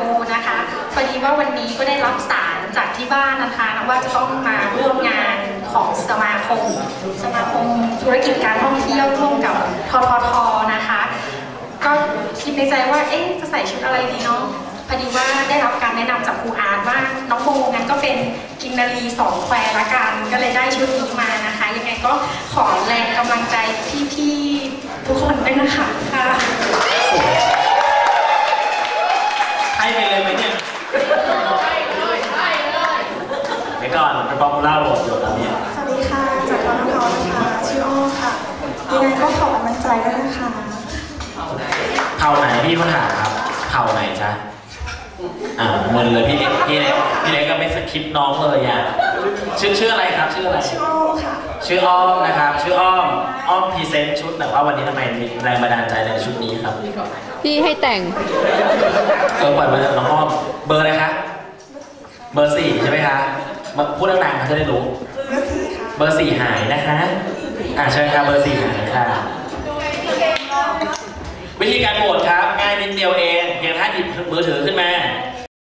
โบนะคะพอดีว่าวันนี้ก็ได้รับสารจากที่บ้านนะคะว่าจะต้องมาร่วมงานของสมาคม สมาคมธุรกิจการท่องเที่ยวร่วมกับทททนะคะ ก็คิดในใจว่าเอ๊ะจะใส่ชุดอะไรดีเนาะพอดีว่าได้รับการแนะนำจากครูอาร์ตว่าน้องโบงั้นก็เป็นกินนารีสองแควละกันก็เลยได้ชุดนี้มานะคะ ยังไงก็ขอแรงกำลังใจพี่ๆทุกคนด้วยนะคะค่ะ ให้ไปเลยไหมเนี่ยเดี๋ยว ก่อนเป็นป๊อปปูล่าโหลดอยู่แล้วเนี่ยสวัสดีค่ะจากทททนะคะชื่ออ้อค่ะยังไงก็ขอกำลังใจด้วยนะคะเผ่าไหนพี่เขาถามครับเผ่าไหนจ๊ะอ่ามึนเลยพี่เล็กพี่เล็กพี่เล็กก็ไม่สคริปต์น้องเลยอะชื่อชื่ออะไรครับ ชื่ออะไรชื่ออ้อค่ะชื่ออ้อมนะครับ ชื่ออ้อมอ้อมพรีเซนต์ชุดแต่ว่าวันนี้ทำไมมีแรงบันดาลใจในชุดนี้ครับพี่ให้แต่งเออปล่อยมาน้องอ้อมเบอร์อะไรคะเบอร์สี่ใช่ไหมคะ มาพูดดังๆเขาจะได้รู้เบอร์สี่ค่ะเบอร์สี่หายนะคะ อ่าเชิญค่ะเบอร์สี่หายค่ะ วิธีการโหวตครับ ง่ายนิดเดียวเองเพียงท่านหยิบมือถือขึ้นมา